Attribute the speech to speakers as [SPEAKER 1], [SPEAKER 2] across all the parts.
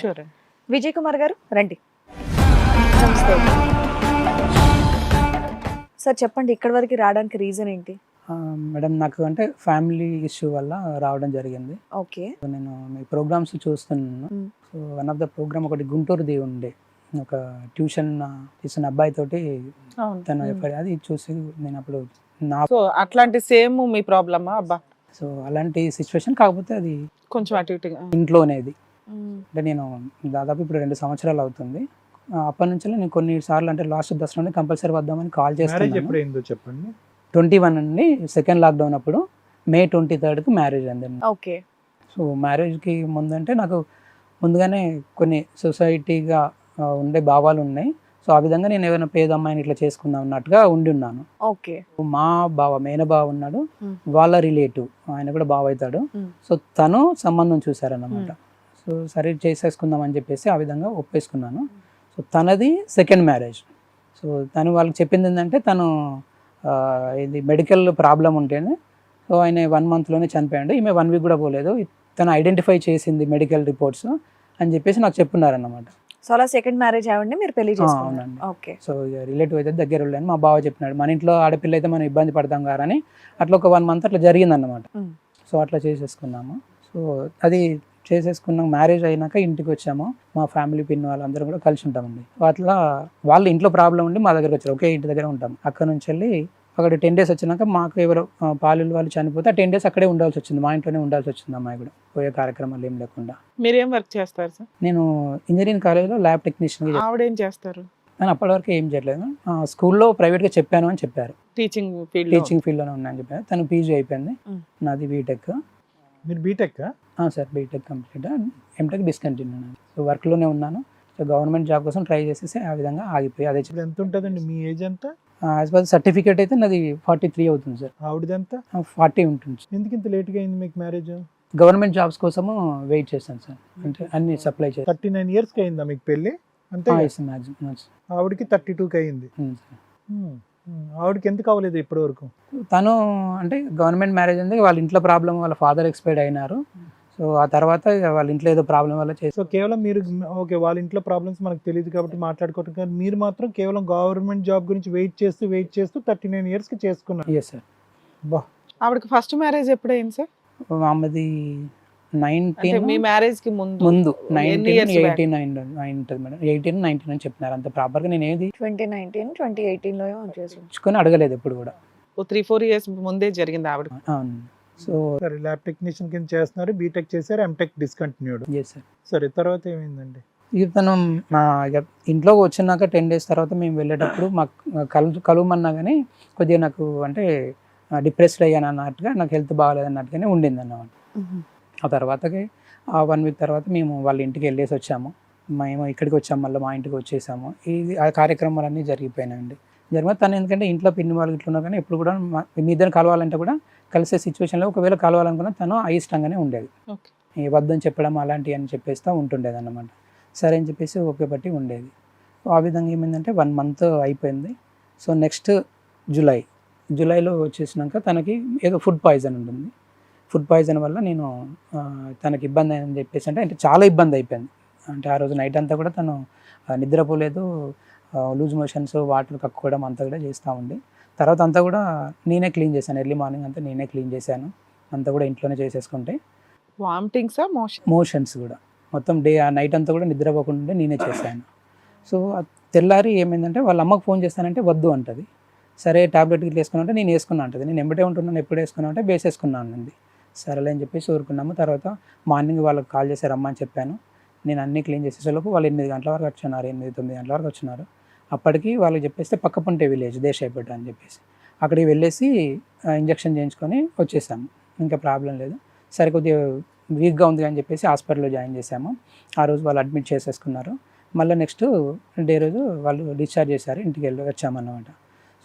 [SPEAKER 1] Sure
[SPEAKER 2] Vijay Kumar గారు రండి. నమస్తే. సార్ చెప్పండి ఇక్కడి వరకు రావడానికి రీజన్ ఏంటి?
[SPEAKER 3] మేడం నాకు అంటే ఫ్యామిలీ ఇష్యూ వల్ల రావడం జరిగింది.
[SPEAKER 2] ఓకే.
[SPEAKER 3] సో నేను మీ ప్రోగ్రామ్స్ చూస్తున్నాను. So one of the program ఒకటి గుంటూరుది ఉండే. ఒక ట్యూషన్ తీసిన అబ్బాయి తోటి
[SPEAKER 1] అవును.
[SPEAKER 3] తను అది చూసి నేను అప్పుడు నా
[SPEAKER 1] సో అట్లాంటి సేమ్ మీ ప్రాబ్లమా అబ్బా?
[SPEAKER 3] సో అలాంటి సిచ్యువేషన్ కాకపోతే అది
[SPEAKER 1] కొంచెం అటు ఇటుగా
[SPEAKER 3] ఇంట్లోనేది. అంటే నేను దాదాపు ఇప్పుడు రెండు సంవత్సరాలు అవుతుంది. అప్పటి నుంచి నేను కొన్ని సార్లు అంటే లాస్ట్ దసరా కంపల్సరీ వద్దామని కాల్ చేస్తాను
[SPEAKER 4] చెప్పండి.
[SPEAKER 3] ట్వంటీ వన్ అండి సెకండ్ లాక్డౌన్ అప్పుడు మే ట్వంటీ థర్డ్కి మ్యారేజ్ అండి
[SPEAKER 2] ఓకే
[SPEAKER 3] సో మ్యారేజ్కి ముందంటే నాకు ముందుగానే కొన్ని సొసైటీగా ఉండే భావాలు ఉన్నాయి. సో ఆ విధంగా నేను ఏమైనా పేద అమ్మాయిని ఇట్లా చేసుకుందాం అన్నట్టుగా ఉండి ఉన్నాను.
[SPEAKER 2] ఓకే
[SPEAKER 3] మా బావ మేన బావ ఉన్నాడు.
[SPEAKER 2] మ్.
[SPEAKER 3] వాళ్ళ రిలేటివ్ ఆయన కూడా బావ అవుతాడు. సో తను సంబంధం చూసారన్నమాట సో సరే చేసేసుకుందాం అని చెప్పేసి ఆ విధంగా ఒప్పేసుకున్నాను. సో తనది సెకండ్ మ్యారేజ్ సో తను వాళ్ళకి చెప్పింది ఏంటంటే తను ఇది మెడికల్ ప్రాబ్లం ఉంటేనే సో ఆయన వన్ మంత్లోనే చనిపోయాడు. ఈమె వన్ వీక్ కూడా పోలేదు. తను ఐడెంటిఫై చేసింది మెడికల్ రిపోర్ట్స్ అని చెప్పేసి నాకు చెప్పున్నారన్నమాట.
[SPEAKER 2] సో అలా సెకండ్ మ్యారేజ్ అవ్వండి మీరు పెళ్ళి
[SPEAKER 3] అవునండి.
[SPEAKER 2] ఓకే.
[SPEAKER 3] సో రిలేటివ్ అయితే దగ్గర వెళ్ళాను మా బావ చెప్పినాడు. మన ఇంట్లో ఆడపిల్ల అయితే మనం ఇబ్బంది పడతాం కదా అని అట్లా ఒక వన్ మంత్ అట్లా జరిగిందన్నమాట. సో అట్లా చేసేసుకున్నాము. సో అది చేసేసుకున్నాం. మ్యారేజ్ అయినాక ఇంటికి వచ్చాము మా ఫ్యామిలీ పిన్ వాళ్ళందరూ కూడా కలిసి ఉంటామండి అట్లా వాళ్ళ ఇంట్లో ప్రాబ్లం ఉండి మా దగ్గరకు వచ్చారు ఒకే ఇంటి దగ్గర ఉంటాం. అక్కడ నుంచి వెళ్ళి అక్కడ టెన్ డేస్ వచ్చినాక మాకు ఎవరు ఆ, పాలులు వాళ్ళు చనిపోతే ఆ టెన్ డేస్ అక్కడే ఉండాల్సి వచ్చింది మా ఇంట్లోనే ఉండాల్సి వచ్చింది అమ్మాయి కూడా. పోయే కార్యక్రమాలు ఏం లేకుండా.
[SPEAKER 1] మీరేం వర్క్ చేస్తారు సార్?
[SPEAKER 3] నేను ఇంజనీరింగ్ కాలేజ్లో ల్యాబ్ టెక్నీషియన్
[SPEAKER 1] ఆవిడ ఏం చేస్తారు?
[SPEAKER 3] నేను అప్పటి వరకు ఏం చేయట్లేదు. ఆ, స్కూల్లో ప్రైవేట్గా చెప్పాను అని చెప్పారు.
[SPEAKER 1] టీచింగ్ ఫీల్డ్
[SPEAKER 3] టీచింగ్ ఫీల్డ్లోనే ఉన్నాయని చెప్పారు తను పీజీ అయిపోయింది. నాది బీటెక్.
[SPEAKER 4] మీరు B Tech
[SPEAKER 3] sir B Tech complete M Tech discontinue so వర్క్లోనే ఉన్నాను. సో గవర్నమెంట్ జాబ్ కోసం ట్రై చేసేసి ఆ విధంగా ఆగిపోయి అదే
[SPEAKER 4] ఇప్పుడు ఎంత ఉంటుందండి? మీ ఏజ్ ఎంత?
[SPEAKER 3] యాజ్ పర్ సర్టిఫికేట్ అయితే నాది ఫార్టీ త్రీ అవుతుంది సార్.
[SPEAKER 4] ఆవిడది ఎంత?
[SPEAKER 3] ఫార్టీ ఉంటుంది
[SPEAKER 4] ఎందుకు ఇంత లేట్గా అయింది మీకు మ్యారేజ్
[SPEAKER 3] గవర్నమెంట్ జాబ్స్ కోసము వెయిట్ చేశాను సార్. అంటే అన్ని సప్లై చేస్తాను
[SPEAKER 4] థర్టీ నైన్ ఇయర్స్కి అయిందా మీకు పెళ్ళి? అంతే
[SPEAKER 3] మ్యాక్సిమం
[SPEAKER 4] ఆవిడకి థర్టీ టూకి అయింది. ఆవిడకి ఎందుకు అవ్వలేదు ఇప్పటి వరకు?
[SPEAKER 3] తను అంటే గవర్నమెంట్ మ్యారేజ్ ఉంది వాళ్ళ ఇంట్లో ప్రాబ్లం వాళ్ళ ఫాదర్ ఎక్స్పైర్డ్ అయినారు. సో ఆ తర్వాత వాళ్ళ ఇంట్లో ఏదో ప్రాబ్లం వల్ల చేసి
[SPEAKER 4] సో కేవలం మీరు ఓకే వాళ్ళ ఇంట్లో ప్రాబ్లమ్స్ మనకు తెలియదు కాబట్టి మాట్లాడుకోవటం కానీ మీరు మాత్రం కేవలం గవర్నమెంట్ జాబ్ గురించి వెయిట్ చేస్తూ వెయిట్ చేస్తూ థర్టీ నైన్ ఇయర్స్కి చేసుకున్నారు.
[SPEAKER 3] ఎస్ సార్
[SPEAKER 4] బా.
[SPEAKER 1] ఆవిడకి ఫస్ట్ మ్యారేజ్ ఎప్పుడైంది సార్
[SPEAKER 3] ఆమెది నైన్టీన్
[SPEAKER 1] మీ మ్యారేజ్కి ముందు
[SPEAKER 3] ముందు నైన్టీన్? ఎయిటీన్ నైన్ ఉంటుంది మేడం. ఎయిటీన్ నైన్టీన్ అని చెప్పినారు. అంత ప్రాపర్గా నేను ఏది?
[SPEAKER 2] ట్వంటీ నైన్టీన్ ట్వంటీ ఎయిటీన్లో చేసాం
[SPEAKER 3] ఇచ్చుకొని అడగలేదు ఎప్పుడు కూడా.
[SPEAKER 1] త్రీ ఫోర్ ఇయర్స్ ముందే జరిగింది ఆవిడ.
[SPEAKER 3] అవును. సో
[SPEAKER 4] సరే ల్యాబ్ టెక్నీషియన్ కింద చేస్తున్నారు బీటెక్ చేశారు ఎంటెక్ డిస్కంటిన్యూడ్.
[SPEAKER 3] ఎస్ సార్
[SPEAKER 4] సరే తర్వాత ఏమైందండి?
[SPEAKER 3] ఇక తను మా ఇంట్లో వచ్చినాక టెన్ డేస్ తర్వాత మేము వెళ్ళేటప్పుడు మాకు కలు కలవమన్నా కానీ కొద్దిగా నాకు అంటే డిప్రెస్డ్ అయ్యాను అన్నట్టుగా నాకు హెల్త్ బాగాలేదు అన్నట్టుగానే ఉండింది అన్నమాట ఆ తర్వాతకి ఆ వన్ వీక్ తర్వాత మేము వాళ్ళ ఇంటికి వెళ్ళేసి వచ్చాము. మేము ఇక్కడికి వచ్చాము మళ్ళీ మా ఇంటికి వచ్చేసాము. ఇది ఆ కార్యక్రమాలన్నీ జరిగిపోయినాయండి. జరిగిన తను ఎందుకంటే ఇంట్లో పిన్ని వాళ్ళు ఇట్లా ఉన్నా కానీ ఎప్పుడు కూడా మా- ఇద్దరు కలవాలంటే కూడా కలిసే సిచ్యువేషన్లో ఒకవేళ కలవాలనుకున్నా తను అయిష్టంగానే ఉండేది. వద్దని చెప్పడం అలాంటివి అని చెప్పేస్తూ ఉంటుండేది అన్నమాట సరే అని చెప్పేసి ఓకే బట్టి ఉండేది. సో ఆ విధంగా ఏమైందంటే వన్ మంత్ అయిపోయింది. సో నెక్స్ట్ జూలై జూలైలో వచ్చేసినాక తనకి ఏదో ఫుడ్ పాయిజన్ ఉంటుంది. ఫుడ్ పాయిజన్ వల్ల నేను తనకి ఇబ్బంది అని చెప్పేసి అంటే అంటే చాలా ఇబ్బంది అయిపోయింది. అంటే ఆ రోజు నైట్ అంతా కూడా తను నిద్రపోలేదు. లూజ్ మోషన్స్ వాటర్ కక్కుకోవడం అంతా కూడా చేస్తూ ఉండి. తర్వాత అంతా కూడా నేనే క్లీన్ చేశాను. ఎర్లీ మార్నింగ్ అంతా నేనే క్లీన్ చేశాను. అంతా కూడా ఇంట్లోనే చేసేసుకుంటే.
[SPEAKER 1] వామిటింగ్సా మోషన్?
[SPEAKER 3] మోషన్స్ కూడా. మొత్తం డే ఆ నైట్ అంతా కూడా నిద్రపోకుండా నేనే చేశాను. సో తెల్లారి ఏమైందంటే వాళ్ళ అమ్మకి ఫోన్ చేస్తానంటే వద్దు అంటది. సరే టాబ్లెట్ ఇట్లా వేసుకున్నా అంటే నేను వేసుకున్నా అంటది. నేను ఎంబటే ఉంటున్నాను ఎప్పుడు వేసుకున్నా అంటే బేస్ వేసుకున్నాను అంది. సరేలే అని చెప్పేసి ఊరుకున్నాము. తర్వాత మార్నింగ్ వాళ్ళకి కాల్ చేసి రమ్మని చెప్పాను. నేను అన్నీ క్లీన్ చేసేసేలోపు వాళ్ళు ఎనిమిది గంటల వరకు వచ్చినారు ఎనిమిది తొమ్మిది గంటల వరకు వచ్చినారు అప్పటికి వాళ్ళకి చెప్పేస్తే పక్క పుంటే విలేజ్ దేశాయపేట అని చెప్పేసి. అక్కడికి వెళ్ళేసి ఇంజక్షన్ చేయించుకొని వచ్చేసాము. ఇంకా ప్రాబ్లం లేదు. సరే కొద్దిగా వీక్గా ఉంది అని చెప్పేసి హాస్పిటల్లో జాయిన్ చేసాము ఆ రోజు వాళ్ళు అడ్మిట్ చేసేసుకున్నారు. మళ్ళీ నెక్స్ట్ డే రోజు వాళ్ళు డిశ్చార్జ్ చేశారు ఇంటికి వెళ్ళి వచ్చామన్నమాట.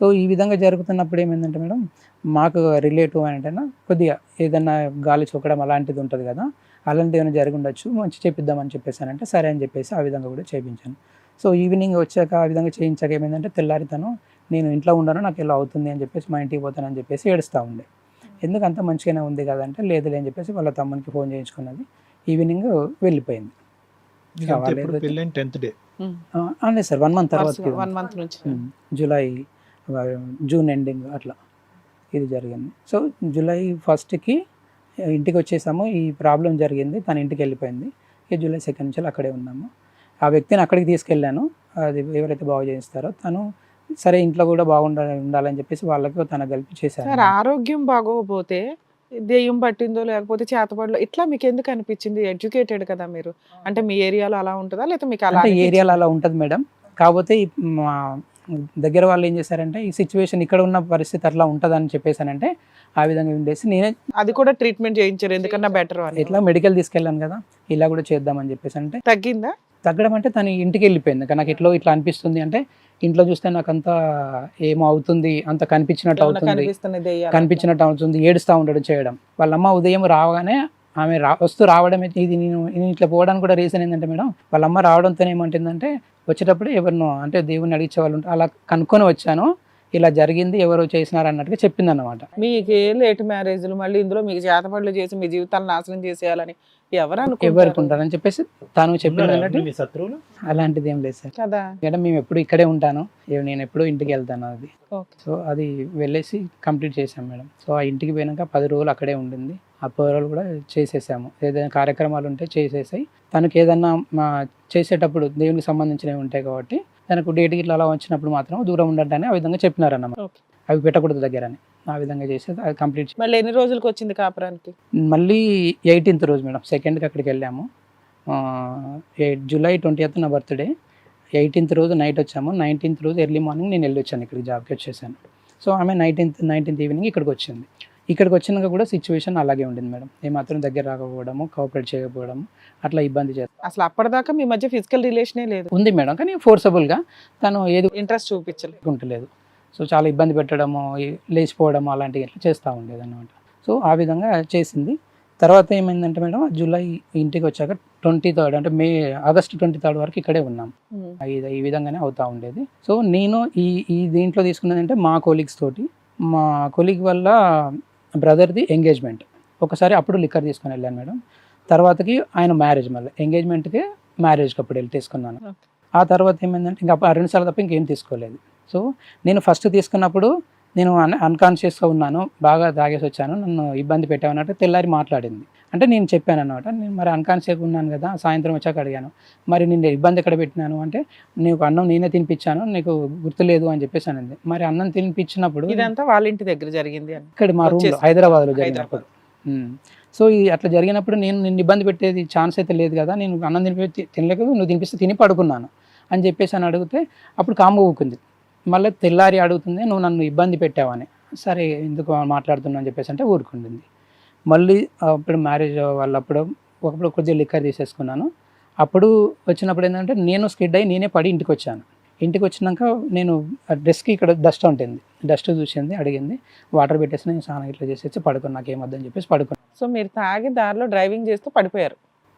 [SPEAKER 3] సో ఈ విధంగా జరుగుతున్నప్పుడు ఏమైందంటే మేడం మాకు రిలేటివ్ అంటే కొద్దిగా ఏదన్నా గాలి చొక్కడం అలాంటిది ఉంటుంది కదా అలాంటిది ఏమైనా జరిగి ఉండొచ్చు మంచి చేపిద్దామని చెప్పేసానంటే సరే అని చెప్పేసి ఆ విధంగా కూడా చేయించాను సో ఈవినింగ్ వచ్చాక ఆ విధంగా చేయించాక ఏమైందంటే తెల్లారి తను నేను ఇంట్లో ఉండను నాకు ఇలా అవుతుంది అని చెప్పేసి మా ఇంటికి పోతానని చెప్పేసి ఏడుస్తూ ఉండే. ఎందుకు అంత మంచిగానే ఉంది కదంటే లేదులే అని చెప్పేసి వాళ్ళ తమ్మునికి ఫోన్ చేయించుకున్నది. ఈవినింగ్ వెళ్ళిపోయింది. లేదు సార్ వన్ మంత్ తర్వాత జూలై జూన్ ఎండింగ్ అట్లా ఇది జరిగింది. సో జూలై ఫస్ట్కి ఇంటికి వచ్చేసాము ఈ ప్రాబ్లం జరిగింది. తన ఇంటికి వెళ్ళిపోయింది ఈ జూలై సెకండ్ నుంచి అక్కడే ఉన్నాము. ఆ వ్యక్తిని అక్కడికి తీసుకెళ్ళాను. అది ఎవరైతే బాగు చేయిస్తారో తను సరే ఇంట్లో కూడా బాగుండాలి ఉండాలని చెప్పేసి వాళ్ళకి తన కలిపి చేశారు.
[SPEAKER 1] సార్ ఆరోగ్యం బాగోకపోతే దెయ్యం పట్టిందో లేకపోతే చేతపడలో ఇట్లా మీకు ఎందుకు అనిపించింది? ఎడ్యుకేటెడ్ కదా మీరు. అంటే మీ ఏరియాలో అలా ఉంటుందా? లేకపోతే మీకు అలా?
[SPEAKER 3] ఏరియాలో అలా ఉంటుంది మేడం. కాకపోతే దగ్గర వాళ్ళు ఏం చేశారంటే ఈ సిచ్యువేషన్ ఇక్కడ ఉన్న పరిస్థితి అట్లా ఉంటుందని చెప్పేసానంటే ఆ విధంగా ఉండేసి నేనే
[SPEAKER 1] అది కూడా ట్రీట్మెంట్ చేయించారు ఎందుకన్నా బెటర్
[SPEAKER 3] ఎట్లా మెడికల్ తీసుకెళ్ళాను కదా ఇలా కూడా చేద్దామని చెప్పేసి అంటే
[SPEAKER 1] తగ్గిందా?
[SPEAKER 3] తగ్గడం అంటే తను ఇంటికి వెళ్ళిపోయింది. నాకు ఎట్లో ఇట్లా అనిపిస్తుంది అంటే ఇంట్లో చూస్తే నాకు అంత ఏమో అవుతుంది అంత కనిపించినట్టు అవుతుంది. కనిపించినట్టు అవుతుంది ఏడుస్తూ ఉండడం చేయడం. వాళ్ళ అమ్మ ఉదయం రావగానే ఆమె రా వస్తూ రావడం అయితే ఇది నేను నేను ఇట్లా పోవడానికి కూడా రీజన్ ఏంటంటే మేడం వాళ్ళ అమ్మ రావడంతో ఏమంటుందంటే వచ్చేటప్పుడు ఎవరినో అంటే దేవుని అడిగే వాళ్ళు అలా కనుక్కొని వచ్చాను. ఇలా జరిగింది ఎవరు చేసినారు అన్నట్టుగా చెప్పింది అనమాట
[SPEAKER 1] మీకు లేట్ మ్యారేజ్లు మళ్ళీ ఇందులో మీకు చేతపడులు చేసి మీ జీవితాలను నాశనం చేసేయాలని ఎవరు
[SPEAKER 3] ఎవరికి ఉంటారని చెప్పేసి తాను చెప్పింది
[SPEAKER 4] శత్రువులు?
[SPEAKER 3] అలాంటిది ఏం లేదు సార్.
[SPEAKER 1] కదా.
[SPEAKER 3] మేడం మేము ఎప్పుడు ఇక్కడే ఉంటాను. ఏ- నేను ఎప్పుడు ఇంటికి వెళ్తాను అది. సో అది వెళ్ళేసి కంప్లీట్ చేసాం మేడం. సో ఆ ఇంటికి పోయినాక పది రోజులు అక్కడే ఉండింది. ఆ పది రోజులు కూడా చేసేసాము. ఏదైనా కార్యక్రమాలు ఉంటే చేసేసాయి. తనకి ఏదన్నా మా చేసేటప్పుడు దేవునికి సంబంధించినవి ఉంటాయి కాబట్టి తనకు డేట్ ఇట్లా అలా వచ్చినప్పుడు మాత్రం దూరం ఉండటాన్ని ఆ విధంగా చెప్పినారన్నమాట.
[SPEAKER 1] ఓకే.
[SPEAKER 3] అవి పెట్టకూడదు దగ్గర అని ఆ విధంగా చేసి అది కంప్లీట్
[SPEAKER 1] మళ్ళీ ఎన్ని రోజులకి వచ్చింది కాపురానికి?
[SPEAKER 3] మళ్ళీ ఎయిటీన్త్ రోజు మేడం. సెకండ్కి అక్కడికి వెళ్ళాము. ఎయిట్ జూలై ట్వంటీ నా బర్త్డే ఎయిటీన్త్ రోజు నైట్ వచ్చాము. నైన్టీన్త్ రోజు ఎర్లీ మార్నింగ్ నేను వెళ్ళి వచ్చాను ఇక్కడికి జాబ్కి వచ్చేసాను. సో ఆమె నైన్టీన్త్ నైన్టీన్త్ ఈవినింగ్ ఇక్కడికి వచ్చింది. ఇక్కడికి వచ్చినాక కూడా సిచ్యువేషన్ అలాగే ఉండింది మేడం. ఏమాత్రం దగ్గర రాకపోవడము కోఆపరేట్ చేయకపోవడము అట్లా ఇబ్బంది చేస్తాం
[SPEAKER 1] అసలు అప్పటిదాకా మీ మధ్య ఫిజికల్ రిలేషనే లేదు.
[SPEAKER 3] ఉంది మేడం కానీ ఫోర్సబుల్గా తను ఏది
[SPEAKER 1] ఇంట్రెస్ట్ చూపించలేదు.
[SPEAKER 3] సో చాలా ఇబ్బంది పెట్టడము లేచిపోవడము అలాంటివి ఇట్లా చేస్తూ ఉండేది అనమాట సో ఆ విధంగా చేసింది. తర్వాత ఏమైందంటే మేడం జూలై ఇంటికి వచ్చాక ట్వంటీ థర్డ్ అంటే మే ఆగస్ట్ ట్వంటీ థర్డ్ వరకు ఇక్కడే ఉన్నాం. ఈ విధంగానే అవుతా ఉండేది. సో నేను ఈ ఈ దీంట్లో తీసుకున్నది అంటే మా కొలీగ్స్ తోటి మా కొలీగ్ వల్ల బ్రదర్ది ఎంగేజ్మెంట్ ఒకసారి అప్పుడు లిక్కర్ తీసుకొని వెళ్ళాను మేడం. తర్వాతకి ఆయన మ్యారేజ్ మళ్ళీ ఎంగేజ్మెంట్కి మ్యారేజ్కి అప్పుడు వెళ్ళి తీసుకున్నాను. ఆ తర్వాత ఏమైందంటే ఇంకా ఆ రెండు సార్లు తప్ప ఇంకేం తీసుకోలేదు. సో నేను ఫస్ట్ తీసుకున్నప్పుడు నేను అన్ అన్కాన్షియస్గా ఉన్నాను బాగా తాగేసి వచ్చాను నన్ను ఇబ్బంది పెట్టామన్నట్టు తెల్లారి మాట్లాడింది. అంటే నేను చెప్పాను అనమాట నేను మరి అన్కాన్షియస్గా ఉన్నాను కదా సాయంత్రం వచ్చాక అడిగాను మరి నేను ఇబ్బంది ఎక్కడ పెట్టినాను? అంటే నీకు అన్నం నేనే తినిపించాను నీకు గుర్తులేదు అని చెప్పేసి అనింది. మరి అన్నం తినిపించినప్పుడు
[SPEAKER 1] ఇదంతా వాళ్ళ ఇంటి దగ్గర జరిగింది
[SPEAKER 3] ఇక్కడ మా రూమ్లో
[SPEAKER 1] వచ్చేసి-
[SPEAKER 3] హైదరాబాద్లో
[SPEAKER 1] హైదరాబాద్.
[SPEAKER 3] జరిగినప్పుడు. సో ఈ అట్లా జరిగినప్పుడు నేను నిన్ను ఇబ్బంది పెట్టేది ఛాన్స్ అయితే లేదు కదా నేను అన్నం తినిపి తినలేక నువ్వు తినిపిస్తే తిని పడుకున్నాను అని చెప్పేసి అని అడిగితే అప్పుడు కామ్గా ఊకుంది. మళ్ళీ తెల్లారి అడుగుతుంది నువ్వు నన్ను ఇబ్బంది పెట్టావని. సరే ఎందుకు మాట్లాడుతున్నావు? అని చెప్పేసి అంటే ఊరుకుంటుంది. మళ్ళీ అప్పుడు మ్యారేజ్ వాళ్ళప్పుడు ఒకప్పుడు కొద్దిగా లిక్కర్ తీసేసుకున్నాను. అప్పుడు వచ్చినప్పుడు ఏంటంటే నేను స్కిడ్ అయ్యి నేనే పడి ఇంటికి వచ్చాను. ఇంటికి వచ్చినాక నేను డెస్క్కి ఇక్కడ డస్ట్ ఉంటుంది. డస్ట్ చూసింది అడిగింది. వాటర్ పెట్టేసి నేను స్నానం ఇట్లా చేసేసి పడుకున్నా నాకు ఏమొద్దని చెప్పేసి పడుకున్నాను
[SPEAKER 1] సో మీరు తాగి దారిలో డ్రైవింగ్ చేస్తూ పడిపోయారు.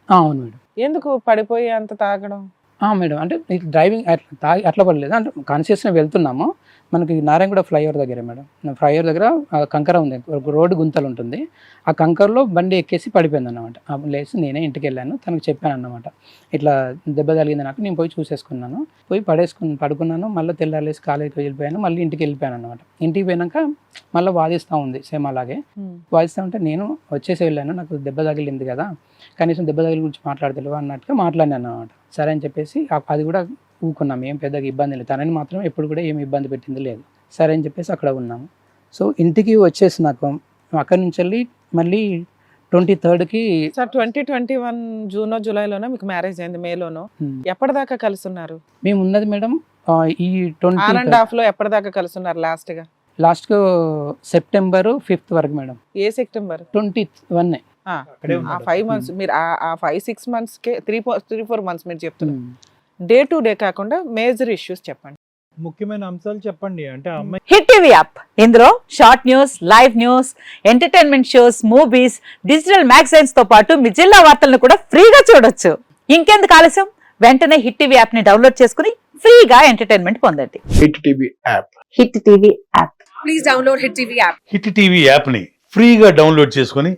[SPEAKER 3] అవును మేడం.
[SPEAKER 1] ఎందుకు పడిపోయి అంత తాగడం?
[SPEAKER 3] మేడం. అంటే డ్రైవింగ్ అట్లా తాగి అట్లా పడలేదు. అంటే కాన్షియస్గా వెళ్తున్నాము. మనకి నారాయణగూడ ఫ్లైఓవర్ దగ్గర మేడం. ఫ్లైఓవర్ దగ్గర కంకర ఉంది. రోడ్డు గుంతలు ఉంటుంది. ఆ కంకరలో బండి ఎక్కేసి పడిపోయింది అనమాట లేచి నేనే ఇంటికి వెళ్ళాను తనకు చెప్పాను అన్నమాట ఇట్లా దెబ్బ తగిలింది నాకు. నేను పోయి చూసేసుకున్నాను. పోయి పడేసుకుని పడుకున్నాను. మళ్ళీ తెల్లారేసి కాలేజీకి వెళ్ళిపోయాను. మళ్ళీ ఇంటికి వెళ్ళిపోయాను అనమాట ఇంటికి పోయినాక మళ్ళీ వాదిస్తూ ఉంది సేమ్ అలాగే. వాయిస్తా ఉంటే నేను వచ్చేసి వెళ్ళాను. నాకు దెబ్బ తగిలింది కదా. కనీసం దెబ్బ తగిలి గురించి మాట్లాడతలేవు అన్నట్టుగా మాట్లాడినాను అనమాట సరే అని చెప్పేసి అది కూడా ఊకున్నాం ఏం పెద్దగా ఇబ్బంది లేదు. తనని మాత్రం ఎప్పుడు కూడా ఏమి ఇబ్బంది పెట్టింది లేదు. సరే అని చెప్పేసి అక్కడ ఉన్నాము. సో ఇంటికి వచ్చేసి నాకు అక్కడి నుంచి వెళ్ళి మళ్ళీ twenty థర్డ్కి
[SPEAKER 1] sir twenty twenty one June జూలైలోనో మీకు మ్యారేజ్ అయింది మేలోనో. ఎప్పటిదాకా కలుసున్నారు?
[SPEAKER 3] మేము ఉన్నది మేడం ఈ ట్వంటీ
[SPEAKER 1] ఆన్ అండ్ హాఫ్లో ఎప్పటిదాకా కలుసున్నారు లాస్ట్గా
[SPEAKER 3] లాస్ట్ సెప్టెంబర్ ఫిఫ్త్ వరకు మేడం.
[SPEAKER 1] ఏ September?
[SPEAKER 3] Twenty one.
[SPEAKER 1] Five months మీరు ఆ- ఫైవ్ సిక్స్ మంత్స్ కే three four three four months మీరు చెప్తున్నారు. డే టు డే కాకుండా మేజర్ ఇష్యూస్ చెప్పండి.
[SPEAKER 4] ముఖ్యమైన అంశాలు చెప్పండి. అంటే అమ్మాయి
[SPEAKER 5] హిట్ టీవీ యాప్ ఇందులో short news live news entertainment shows movies digital మ్యాగజైన్స్తో పాటు మీ జిల్లా వార్తలను కూడా ఫ్రీగా చూడొచ్చు. ఇంకెందుకు ఆలస్యం? వెంటనే హిట్ టీవీ యాప్ని డౌన్లోడ్ చేసుకుని ఫ్రీగా ఎంటర్టైన్మెంట్ పొందండి.
[SPEAKER 6] Hit TV app
[SPEAKER 5] hit TV app
[SPEAKER 2] please download hit TV app
[SPEAKER 6] hit TV యాప్ని ఫ్రీగా డౌన్లోడ్ చేసుకొని